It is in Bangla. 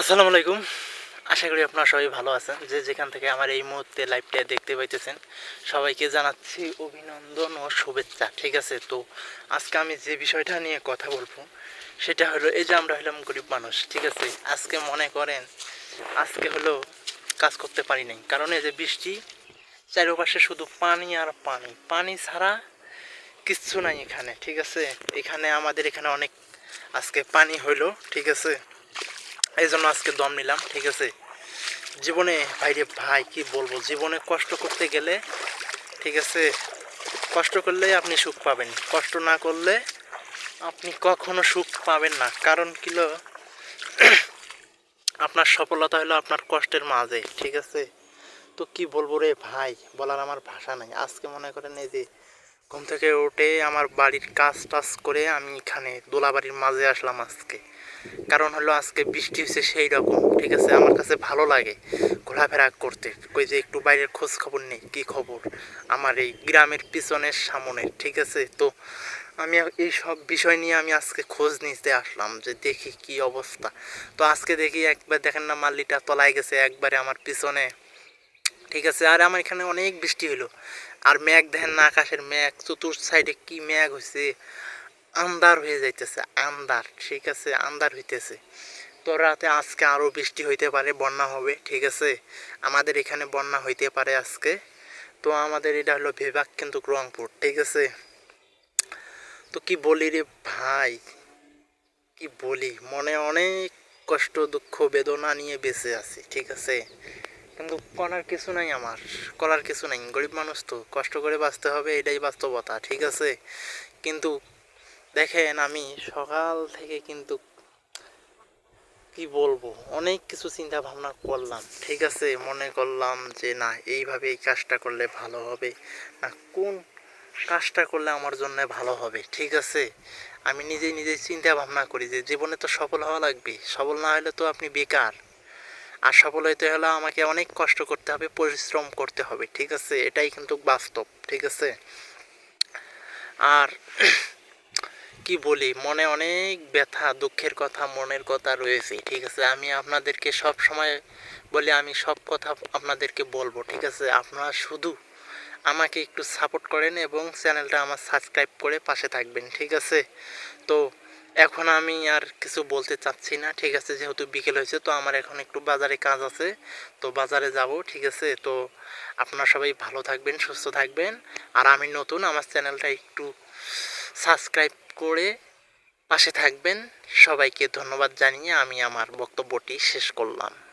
আসসালামু আলাইকুম। আশা করি আপনারা সবাই ভালো আছেন। যে যেখান থেকে আমার এই মুহূর্তে লাইভটা দেখতে পাইতেছেন, সবাইকে জানাচ্ছি অভিনন্দন ও শুভেচ্ছা, ঠিক আছে? তো আজকে আমি যে বিষয়টা নিয়ে কথা বলব, সেটা হলো এই যে আমরা হলাম গরিব মানুষ, ঠিক আছে? আজকে মনে করেন, আজকে হলো কাজ করতে পারি নাই। কারণ এই যে বৃষ্টি, চারপাশে শুধু পানি আর পানি। পানি ছাড়া কিচ্ছু নাই এখানে, ঠিক আছে? এখানে আমাদের এখানে অনেক, আজকে পানি হইল, ঠিক আছে? এই জন্য আজকে দম নিলাম, ঠিক আছে? জীবনে, ভাইরে ভাই, কি বলব? জীবনে কষ্ট করতে গেলে, ঠিক আছে? কষ্ট করলে আপনি সুখ পাবেন, কষ্ট না করলে আপনি কখনো সুখ পাবেন না। কারণ কিলো আপনার সফলতা হলো আপনার কষ্টের মাঝে, ঠিক আছে? তো কি বলব রে ভাই? বলার আমার ভাষা নাই। আজকে মনে করেন এই যে ঘুম থেকে উঠে আমার বাড়ির কাজ টাজ করে আমি এখানে দোলাবাড়ির মাঝে আসলাম আজকে। কারণ হলো আজকে বৃষ্টি হচ্ছে সেই রকম, ঠিক আছে? আমার কাছে ভালো লাগে ঘোরাফেরা করতে। কই যে একটু বাইরের খোঁজ খবর নেই, কী খবর? আমার এই গ্রামের পিছনের সামনে ঠিক আছে? তো আমি এই সব বিষয় নিয়ে আমি আজকে খোঁজ নিতে আসলাম যে দেখি কি অবস্থা। তো আজকে দেখি একবার দেখেন না মাল্লিটা তলায় গেছে, একবারে আমার পিছনে ঠিক আছে? আর আমার এখানে অনেক বৃষ্টি হলো আর মেঘ দেখেন না আকাশের মেঘ, চতুর সাইডে কি মেঘ হয়েছে আন্দার হয়ে যাইতেছে আন্দার ঠিক আছে? আন্দার হইতেছে। তো রাতে আজকে আরও বৃষ্টি হইতে পারে, বন্যা হবে, ঠিক আছে? আমাদের এখানে বন্যা হইতে পারে আজকে। তো আমাদের এটা হলো বিভাগ কিন্তু রংপুর, ঠিক আছে? তো কি বলি রে ভাই? কি বলি? মনে অনেক কষ্ট, দুঃখ, বেদনা নিয়ে বেঁচে আছি, ঠিক আছে? কিন্তু করার কিছু নাই আমার, করার কিছু নাই। গরিব মানুষ তো, কষ্ট করে বাঁচতে হবে, এটাই বাস্তবতা, ঠিক আছে? কিন্তু দেখেন আমি সকাল থেকে কিন্তু কি বলব, অনেক কিছু চিন্তা ভাবনা করলাম, ঠিক আছে? মনে করলাম যে না, এইভাবে এই কাজটা করলে ভালো হবে, না কোন কাজটা করলে আমার জন্য ভালো হবে, ঠিক আছে? আমি নিজেই নিজেই চিন্তা ভাবনা করি যে জীবনে তো সফল হওয়া লাগবে, সফল না হলে তো আপনি বেকার। আর সফল হইতে হলে আমাকে অনেক কষ্ট করতে হবে, পরিশ্রম করতে হবে, ঠিক আছে? এটাই কিন্তু বাস্তব, ঠিক আছে? আর কি বলি, মনে অনেক ব্যথা, দুঃখের কথা, মনের কথা রয়েছে, ঠিক আছে? আমি আপনাদেরকে সব সময় বলি, আমি সব কথা আপনাদেরকে বলব, ঠিক আছে? আপনারা শুধু আমাকে একটু সাপোর্ট করেন এবং চ্যানেলটা আমার সাবস্ক্রাইব করে পাশে থাকবেন, ঠিক আছে? তো এখন আমি আর কিছু বলতে চাচ্ছি না। ঠিক আছে, যেহেতু বিকেল হয়েছে, তো আমার এখন একটু বাজারে কাজ আছে। তো বাজারে যাব, ঠিক আছে? তো আপনারা সবাই ভালো থাকবেন, সুস্থ থাকবেন। আর আমি নতুন, আমার চ্যানেলটা একটু সাবস্ক্রাইব করে পাশে থাকবেন। সবাইকে ধন্যবাদ জানিয়ে আমি আমার বক্তব্যটি শেষ করলাম।